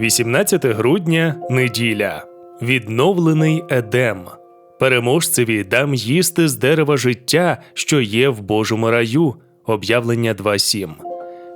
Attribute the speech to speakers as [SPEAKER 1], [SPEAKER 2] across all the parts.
[SPEAKER 1] 18 грудня неділя. Відновлений Едем. Переможцеві дам їсти з дерева життя, що є в Божому раю. Об'явлення 2.7.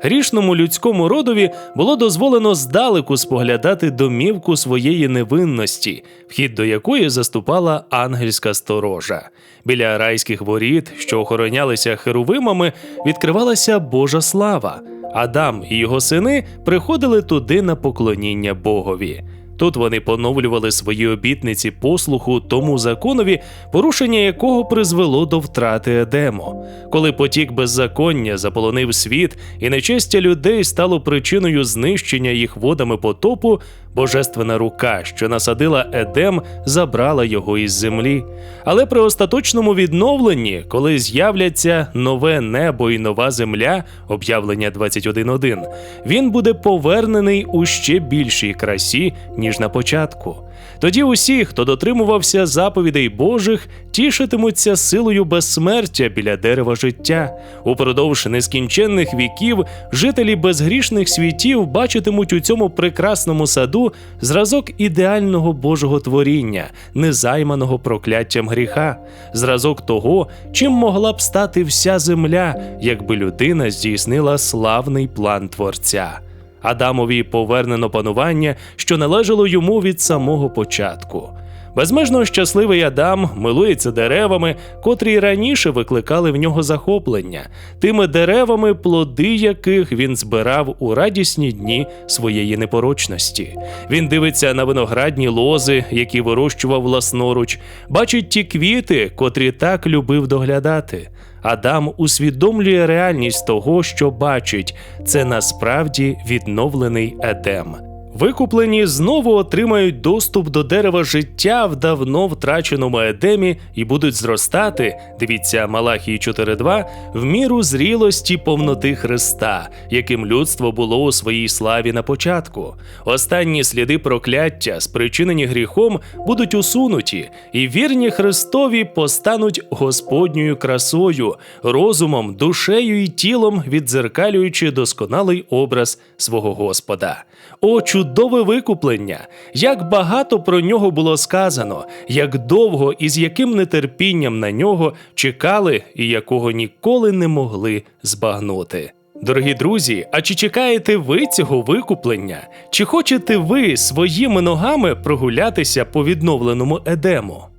[SPEAKER 1] Грішному людському родові було дозволено здалеку споглядати домівку своєї невинності, вхід до якої заступала ангельська сторожа. Біля райських воріт, що охоронялися херувимами, відкривалася Божа слава. Адам і його сини приходили туди на поклоніння Богові. Тут вони поновлювали свої обітниці послуху тому законові, порушення якого призвело до втрати Едему. Коли потік беззаконня заполонив світ і нечестя людей стало причиною знищення їх водами потопу, божественна рука, що насадила Едем, забрала його із землі. Але при остаточному відновленні, коли з'являться нове небо і нова земля, об'явлення 21.1, він буде повернений у ще більшій красі, ніж на початку. Тоді усі, хто дотримувався заповідей Божих, тішитимуться силою безсмертя біля дерева життя. Упродовж нескінченних віків жителі безгрішних світів бачитимуть у цьому прекрасному саду зразок ідеального Божого творіння, незайманого прокляттям гріха, зразок того, чим могла б стати вся земля, якби людина здійснила славний план Творця. Адамові повернено панування, що належало йому від самого початку. Безмежно щасливий Адам милується деревами, котрі раніше викликали в нього захоплення, тими деревами, плоди яких він збирав у радісні дні своєї непорочності. Він дивиться на виноградні лози, які вирощував власноруч, бачить ті квіти, котрі так любив доглядати. Адам усвідомлює реальність того, що бачить, це насправді відновлений Едем. Викуплені знову отримають доступ до дерева життя в давно втраченому едемі і будуть зростати. Дивіться Малахії 4.2, в міру зрілості повноти Христа, яким людство було у своїй славі на початку. Останні сліди прокляття, спричинені гріхом, будуть усунуті, і вірні Христові постануть Господньою красою, розумом, душею і тілом, віддзеркалюючи досконалий образ свого Господа. О, чудове викуплення! Як багато про нього було сказано, як довго і з яким нетерпінням на нього чекали і якого ніколи не могли збагнути. Дорогі друзі, а чи чекаєте ви цього викуплення? Чи хочете ви своїми ногами прогулятися по відновленому едему?